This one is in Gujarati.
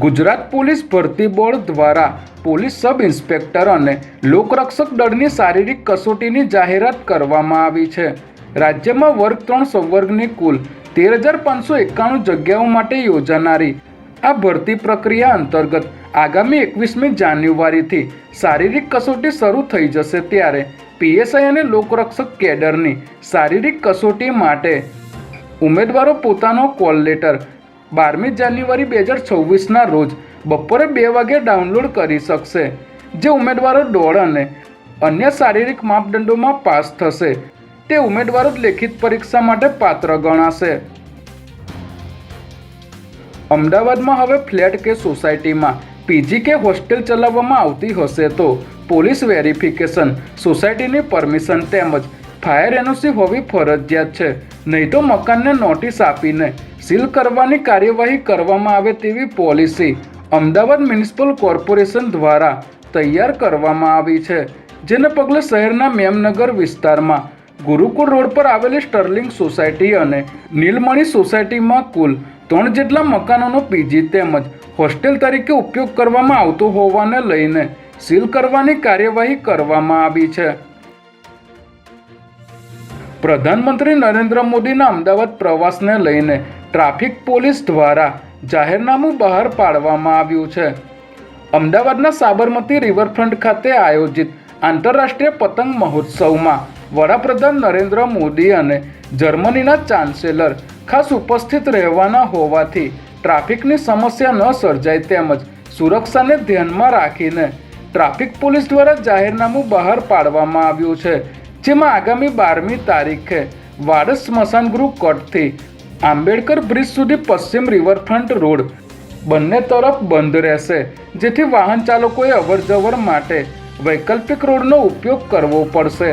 ગુજરાત પોલીસ ભરતી બોર્ડ દ્વારા પોલીસ સબ ઇન્સ્પેક્ટર અને લોકરક્ષક દળની શારીરિક કસોટીની જાહેરાત કરવામાં આવી છે. રાજ્યમાં વર્ગ ત્રણ સંવર્ગની કુલ તેર હજાર પાંચસો એકાણું જગ્યાઓ માટે યોજાનારી આ ભરતી પ્રક્રિયા અંતર્ગત આગામી એકવીસમી જાન્યુઆરીથી શારીરિક કસોટી શરૂ થઈ જશે ત્યારે પીએસઆઈ અને લોકરક્ષક કેડરની શારીરિક કસોટી માટે ઉમેદવારો પોતાનો કોલ લેટર બારમી જાન્યુઆરી બે હજાર છવ્વીસના રોજ બપોરે બે વાગે ડાઉનલોડ કરી શકશે, જે ઉમેદવારો દોડ અને અન્ય શારીરિક માપદંડોમાં પાસ થશે. તે ઉમેદવારો લેખિત પરીક્ષા માટે પાત્ર ગણાશે. અમદાવાદમાં હવે ફ્લેટ કે સોસાયટીમાં પીજી કે હોસ્ટેલ ચલાવવામાં આવતી હશે તો પોલીસ વેરિફિકેશન, સોસાયટીની પરમિશન તેમજ ફાયર એનઓસી હોવી ફરજિયાત છે. નહીં તો મકાનને નોટિસ આપીને સીલ કરવાની કાર્યવાહી કરવામાં આવે તેવી પોલિસી અમદાવાદ મ્યુનિસિપલ કોર્પોરેશન દ્વારા તૈયાર કરવામાં આવી છે. જેને પગલે શહેરના મેમનગર વિસ્તારમાં ગુરુકુળ રોડ પર આવેલી સ્ટર્લિંગ સોસાયટી અને નીલમણી સોસાયટીમાં કુલ ત્રણ જેટલા મકાનોનો પીજી તેમજ હોસ્ટેલ તરીકે ઉપયોગ કરવામાં આવતો હોવાને લઈને સીલ કરવાની કાર્યવાહી કરવામાં આવી છે. પ્રધાનમંત્રી નરેન્દ્ર મોદીના અમદાવાદ પ્રવાસને લઈને ટ્રાફિક પોલીસ દ્વારા જાહેરનામું બહાર પાડવામાં આવ્યું છે. અમદાવાદના સાબરમતી રિવરફ્રન્ટ ખાતે આયોજિત આંતરરાષ્ટ્રીય પતંગ મહોત્સવમાં વડાપ્રધાન નરેન્દ્ર મોદી અને જર્મનીના ચાન્સેલર ખાસ ઉપસ્થિત રહેવાના હોવાથી ટ્રાફિકની સમસ્યા ન સર્જાય તેમજ સુરક્ષાને ધ્યાનમાં રાખીને ટ્રાફિક પોલીસ દ્વારા જાહેરનામું બહાર પાડવામાં આવ્યું છે. જેમાં આગામી બારમી તારીખે વાડસ સ્મશાન ગૃહ કટથી આંબેડકર બ્રિજ સુધી પશ્ચિમ રિવરફ્રન્ટ રોડ બંને તરફ બંધ રહેશે, જેથી વાહન ચાલકોએ અવરજવર માટે વૈકલ્પિક રોડનો ઉપયોગ કરવો પડશે.